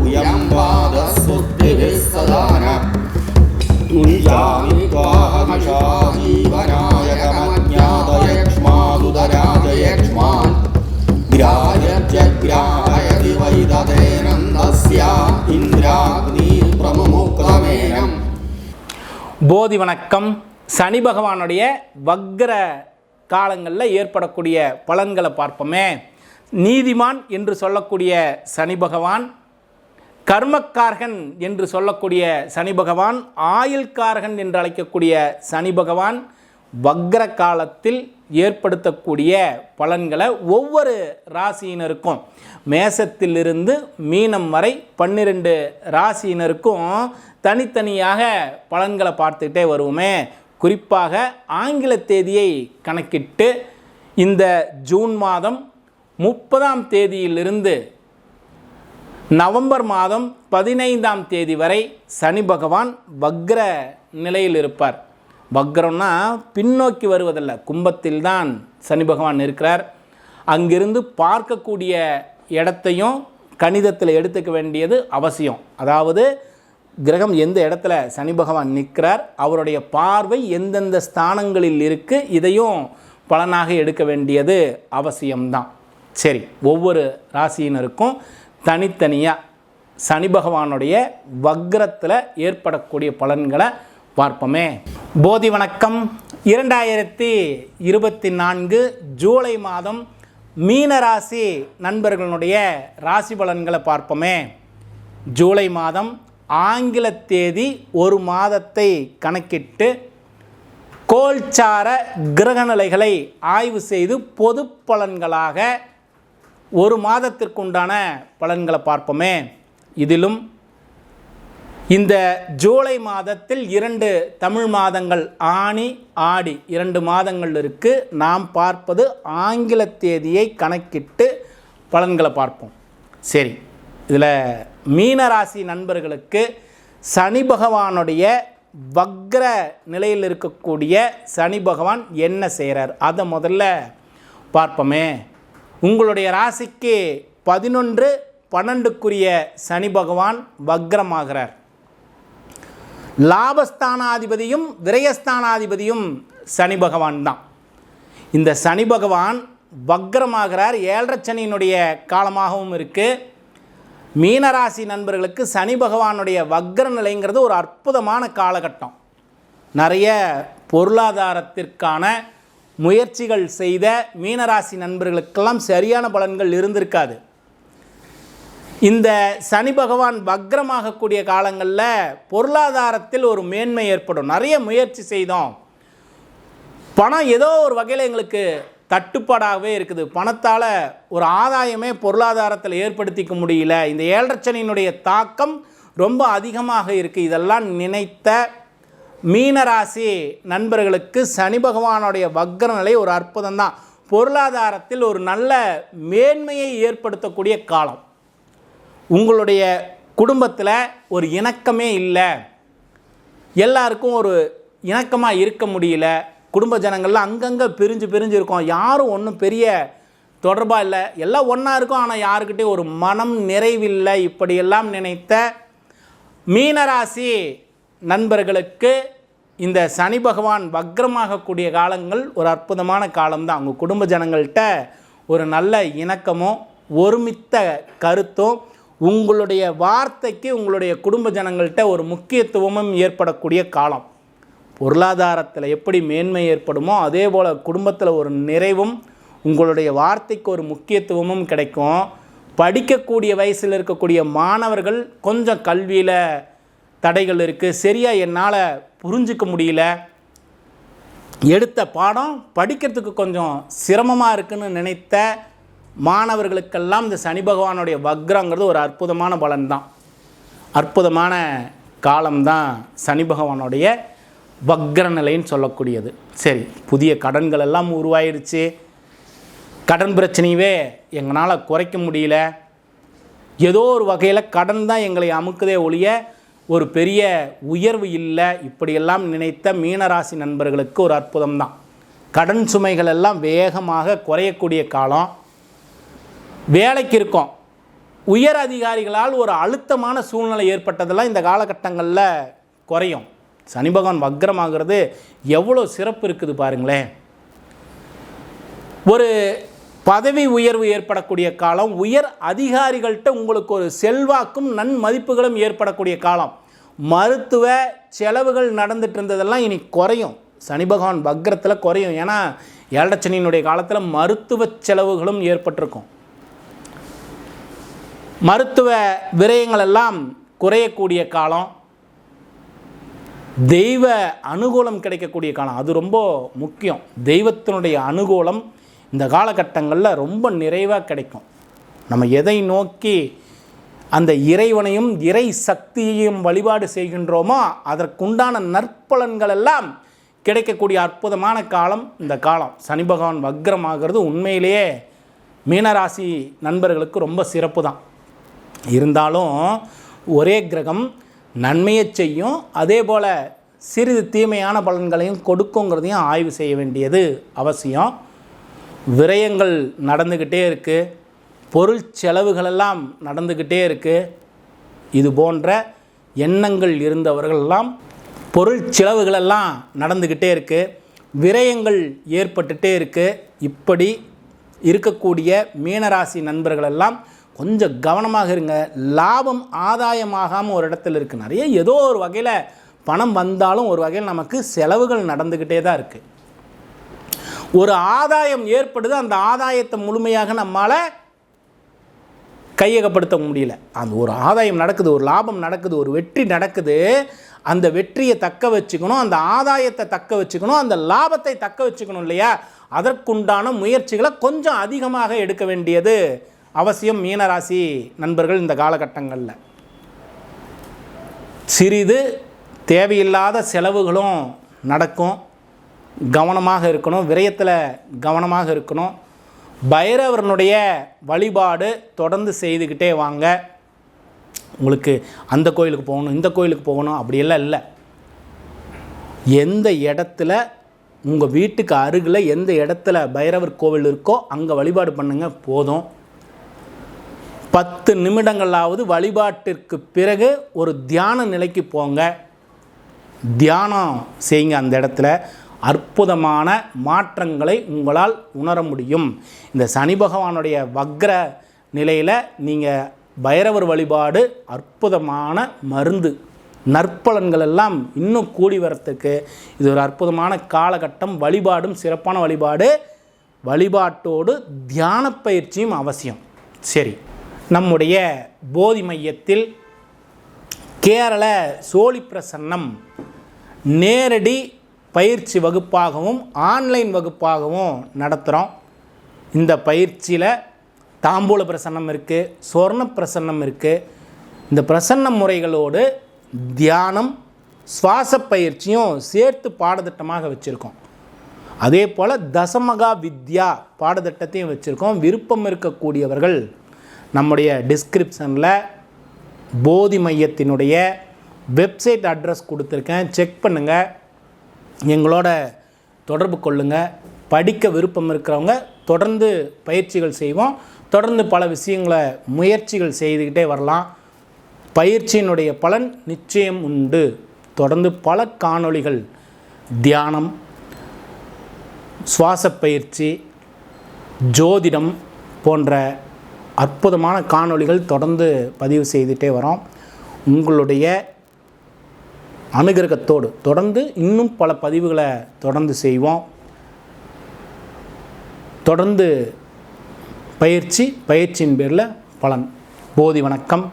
உயம் பாத சுத்திகை சதான துணியாமி துவாஹமிஷா ஜீவநாயகமஜாதயக்ஷ்மாதுதராஜயக்ஷ்மான் கிராயத்யக்ராஹயதி வைததேனந்தஸ்யா இந்திராக்னீல் பிரமுமுக்தமேனம் போதி வணக்கம் சனி பகவானுடைய வக்ர காலங்களில் ஏற்படக்கூடிய பலன்களை பார்ப்போமே நீதிமான் என்று சொல்லக்கூடிய சனி பகவான் கர்மக்காரகன் என்று சொல்லக்கூடிய சனி பகவான் ஆயுள்கார்கன் என்று அழைக்கக்கூடிய சனி பகவான் வக்ர காலத்தில் ஏற்படுத்தக்கூடிய பலன்களை ஒவ்வொரு ராசியினருக்கும் மேசத்திலிருந்து மீனம் வரை பன்னிரெண்டு ராசியினருக்கும் தனித்தனியாக பலன்களை பார்த்துக்கிட்டே வருவோமே. குறிப்பாக ஆங்கில தேதியை கணக்கிட்டு இந்த ஜூன் மாதம் முப்பதாம் தேதியிலிருந்து நவம்பர் மாதம் பதினைந்தாம் தேதி வரை சனி பகவான் வக்ர நிலையில் இருப்பார். வக்ரம்னா பின்னோக்கி வருவதல்ல. கும்பத்தில் தான் சனி பகவான் இருக்கிறார் அங்கிருந்து பார்க்கக்கூடிய இடத்தையும் கணிதத்தில் எடுத்துக்க வேண்டியது அவசியம். அதாவது கிரகம் எந்த இடத்துல சனி பகவான் நிற்கிறார் அவருடைய பார்வை எந்தெந்த ஸ்தானங்களில் இருக்குது இதையும் பலனாக எடுக்க வேண்டியது அவசியம்தான். சரி ஒவ்வொரு ராசியினருக்கும் தனித்தனியாக சனி பகவானுடைய வக்ரத்தில் ஏற்படக்கூடிய பலன்களை பார்ப்போமே. போதி வணக்கம். இரண்டாயிரத்தி இருபத்தி நான்கு ஜூலை மாதம் மீனராசி நண்பர்களுடைய ராசி பலன்களை பார்ப்போமே. ஜூலை மாதம் ஆங்கில தேதி ஒரு மாதத்தை கணக்கிட்டு கோல்சார கிரகநிலைகளை ஆய்வு செய்து பொது பலன்களாக ஒரு மாதத்திற்குண்டான பலன்களை பார்ப்போமே. இதிலும் இந்த ஜூலை மாதத்தில் இரண்டு தமிழ் மாதங்கள் ஆணி ஆடி இரண்டு மாதங்கள் இருக்குது நாம் பார்ப்பது ஆங்கில தேதியை கணக்கிட்டு பலன்களை பார்ப்போம். சரி இதில் மீனராசி நண்பர்களுக்கு சனி பகவானுடைய வக்ர நிலையில் இருக்கக்கூடிய சனி பகவான் என்ன செய்கிறார் அதை முதல்ல பார்ப்போமே. உங்களுடைய ராசிக்கு பதினொன்று பன்னெண்டுக்குரிய சனி பகவான் வக்ரமாகிறார். லாபஸ்தானாதிபதியும் விரயஸ்தானாதிபதியும் சனி பகவான் தான். இந்த சனி பகவான் வக்ரமாகிறார். ஏழரை சனியினுடைய காலமாகவும் இருக்குது மீனராசி நண்பர்களுக்கு சனி பகவானுடைய வக்ர நிலைங்கிறது ஒரு அற்புதமான காலகட்டம். நிறைய பொருளாதாரத்திற்கான முயற்சிகள் செய்த மீனராசி நண்பர்களுக்கெல்லாம் சரியான பலன்கள் இருந்திருக்காது. இந்த சனி பகவான் வக்ரமாகக்கூடிய காலங்களில் பொருளாதாரத்தில் ஒரு மேன்மை ஏற்படும். நிறைய முயற்சி செய்தோம். பணம் ஏதோ ஒரு வகையில் எங்களுக்கு தட்டுப்பாடாகவே இருக்குது. பணத்தால் ஒரு ஆதாயமே பொருளாதாரத்தில் ஏற்படுத்திக்க முடியல. இந்த ஏழரச்சனையினுடைய தாக்கம் ரொம்ப அதிகமாக இருக்குது இதெல்லாம் நினைத்த மீனராசி நண்பர்களுக்கு சனி பகவானுடைய வக்ர நிலை ஒரு அற்புதம் தான் பொருளாதாரத்தில் ஒரு நல்ல மேன்மையை ஏற்படுத்தக்கூடிய காலம். உங்களுடைய குடும்பத்தில் ஒரு இணக்கமே இல்லை. எல்லாருக்கும் ஒரு இணக்கமாக இருக்க முடியல. குடும்ப ஜனங்கள்லாம் அங்கங்கே பிரிஞ்சு பிரிஞ்சு இருக்கோம். யாரும் ஒன்றும் பெரிய தொடர்பாக இல்லை. எல்லாம் ஒன்றா இருக்கும். ஆனால் யாருக்கிட்டே ஒரு மனம் நிறைவில்லை. இப்படியெல்லாம் நினைத்த மீனராசி நண்பர்களுக்கு இந்த சனி பகவான் வக்ரமாகக்கூடிய காலங்கள் ஒரு அற்புதமான காலம்தான். உங்கள் குடும்ப ஜனங்கள்கிட்ட ஒரு நல்ல இணக்கமும் ஒருமித்த கருத்தும் உங்களுடைய வார்த்தைக்கு உங்களுடைய குடும்ப ஜனங்கள்கிட்ட ஒரு முக்கியத்துவமும் ஏற்படக்கூடிய காலம். பொருளாதாரத்தில் எப்படி மேன்மை ஏற்படுமோ அதே போல் குடும்பத்தில் ஒரு நிறைவும் உங்களுடைய வார்த்தைக்கு ஒரு முக்கியத்துவமும் கிடைக்கும். படிக்கக்கூடிய வயசில் இருக்கக்கூடிய மாணவர்கள் கொஞ்சம் கல்வியில் தடைகள் இருக்குது சரியாக என்னால் புரிஞ்சிக்க முடியல. எடுத்த பாடம் படிக்கிறதுக்கு கொஞ்சம் சிரமமாக இருக்குன்னு நினைத்த மாணவர்களுக்கெல்லாம் இந்த சனி பகவானுடைய வக்ரங்கிறது ஒரு அற்புதமான பலன்தான். அற்புதமான காலம்தான் சனி பகவானுடைய வக்ர நிலைன்னு சொல்லக்கூடியது. சரி புதிய கடன்கள் எல்லாம் உருவாயிருச்சு. கடன் பிரச்சனையவே எங்களால் குறைக்க முடியல. ஏதோ ஒரு வகையில் கடன் தான் எங்களை அமுக்குதே ஒழிய ஒரு பெரிய உயர்வு இல்லை இப்படியெல்லாம் நினைத்த மீனராசி நண்பர்களுக்கு ஒரு அற்புதம் தான் கடன் சுமைகள் எல்லாம் வேகமாக குறையக்கூடிய காலம். வேலைக்கு இருக்கோம். உயர் அதிகாரிகளால் ஒரு அழுத்தமான சூழ்நிலை ஏற்பட்டதெல்லாம் இந்த காலகட்டங்களில் குறையும். சனி பகவான் வக்ரமாகிறது. எவ்வளோ சிறப்பு இருக்குது பாருங்களேன். ஒரு பதவி உயர்வு ஏற்படக்கூடிய காலம் உயர் அதிகாரிகள்கிட்ட உங்களுக்கு ஒரு செல்வாக்கும் நன்மதிப்புகளும் ஏற்படக்கூடிய காலம். மருத்துவ செலவுகள் நடந்துட்டு இருந்ததெல்லாம் இனி குறையும். சனி பகவான் பக்ரத்தில் குறையும். ஏன்னா ஏழச்சனியினுடைய காலத்தில் மருத்துவ செலவுகளும் ஏற்பட்டிருக்கும். மருத்துவ விரயங்கள் எல்லாம் குறையக்கூடிய காலம். தெய்வ அனுகூலம் கிடைக்கக்கூடிய காலம். அது ரொம்ப முக்கியம். தெய்வத்தினுடைய அனுகூலம் இந்த காலகட்டங்களில் ரொம்ப நிறைவாக கிடைக்கும். நம்ம எதை நோக்கி அந்த இறைவனையும் இறை சக்தியையும் வழிபாடு செய்கின்றோமோ அதற்குண்டான நற்பலன்கள் எல்லாம் கிடைக்கக்கூடிய அற்புதமான காலம் இந்த காலம். சனி பகவான் வக்ரமாகிறது. உண்மையிலேயே மீனராசி நண்பர்களுக்கு ரொம்ப சிறப்பு தான். இருந்தாலும் ஒரே கிரகம் நன்மையை செய்யும். அதே போல் சிறிது தீமையான பலன்களையும் கொடுக்குங்கிறதையும் ஆய்வு செய்ய வேண்டியது அவசியம். விரயங்கள் நடந்துக்கிட்டே இருக்குது பொருள் செலவுகளெல்லாம் நடந்துக்கிட்டே இருக்குது இது போன்ற எண்ணங்கள் இருந்தவர்களெல்லாம் பொருள் செலவுகளெல்லாம் நடந்துக்கிட்டே இருக்குது விரயங்கள் ஏற்பட்டுட்டே இருக்குது இப்படி இருக்கக்கூடிய மீனராசி நண்பர்களெல்லாம் கொஞ்சம் கவனமாக இருங்க. லாபம் ஆதாயமாகாமல் ஒரு இடத்துல இருக்குது நிறைய ஏதோ ஒரு வகையில் பணம் வந்தாலும் ஒரு வகையில் நமக்கு செலவுகள் நடந்துக்கிட்டே தான் இருக்குது ஒரு ஆதாயம் ஏற்படுது. அந்த ஆதாயத்தை முழுமையாக நம்மால் கையகப்படுத்த முடியல. அந்த ஒரு ஆதாயம் நடக்குது ஒரு லாபம் நடக்குது ஒரு வெற்றி நடக்குது. அந்த வெற்றியை தக்க வச்சுக்கணும் அந்த ஆதாயத்தை தக்க வச்சுக்கணும் அந்த லாபத்தை தக்க வச்சுக்கணும் இல்லையா? அதற்குண்டான முயற்சிகளை கொஞ்சம் அதிகமாக எடுக்க வேண்டியது அவசியம் மீனராசி நண்பர்கள் இந்த காலகட்டங்களில். சிறிது தேவையில்லாத செலவுகளும் நடக்கும். கவனமாக இருக்கணும் விரயத்தில் கவனமாக இருக்கணும். பைரவரனுடைய வழிபாடு தொடர்ந்து செய்துக்கிட்டே வாங்க. உங்களுக்கு அந்த கோயிலுக்கு போகணும் இந்த கோயிலுக்கு போகணும் அப்படியெல்லாம் இல்லை. எந்த இடத்துல உங்கள் வீட்டுக்கு அருகில் எந்த இடத்துல பைரவர் கோவில் இருக்கோ அங்கே வழிபாடு பண்ணுங்க போதும். பத்து நிமிடங்களாவது வழிபாட்டிற்கு பிறகு ஒரு தியான நிலைக்கு போங்க. தியானம் செய்யுங்க அந்த இடத்துல. அற்புதமான மாற்றங்களை உங்களால் உணர முடியும். இந்த சனி பகவானுடைய வக்ர நிலையில் நீங்கள் பைரவர் வழிபாடு அற்புதமான மருந்து நற்பலன்கள் எல்லாம் இன்னும் கூடி வரத்துக்கு இது ஒரு அற்புதமான காலகட்டம். வழிபாடும் சிறப்பான வழிபாடு. வழிபாட்டோடு தியான பயிற்சியும் அவசியம். சரி நம்முடைய போதி மையத்தில் கேரள சோழி பிரசன்னம் நேரடி பயிற்சி வகுப்பாகவும் ஆன்லைன் வகுப்பாகவும் நடத்துகிறோம் இந்த பயிற்சியில் தாம்பூல பிரசன்னம் இருக்குது சொர்ண பிரசன்னம் இருக்குது இந்த பிரசன்ன முறைகளோடு தியானம் சுவாச பயிற்சியும் சேர்த்து பாடத்திட்டமாக வச்சுருக்கோம். அதே போல் தசமகா வித்யா பாடத்திட்டத்தையும் வச்சுருக்கோம். விருப்பம் இருக்கக்கூடியவர்கள் நம்முடைய டிஸ்கிரிப்ஷனில் போதி மையத்தினுடைய வெப்சைட் அட்ரஸ் கொடுத்துருக்கேன். செக் பண்ணுங்கள் எங்களோட தொடர்பு கொள்ளுங்கள் படிக்க விருப்பம் இருக்கிறவங்க தொடர்ந்து பயிற்சிகள் செய்வோம். தொடர்ந்து பல விஷயங்களை முயற்சிகள் செய்துக்கிட்டே வரலாம். பயிற்சியினுடைய பலன் நிச்சயம் உண்டு. தொடர்ந்து பல காணொளிகள் தியானம் சுவாச பயிற்சி ஜோதிடம் போன்ற அற்புதமான காணொளிகள் தொடர்ந்து பதிவு செய்துட்டே வரோம். உங்களுடைய அனுகிரகத்தோடு தொடர்ந்து இன்னும் பல பதிவுகளை தொடர்ந்து செய்வோம். தொடர்ந்து பயிற்சி பயிற்சியின் பேரில் பலன். போதி வணக்கம்.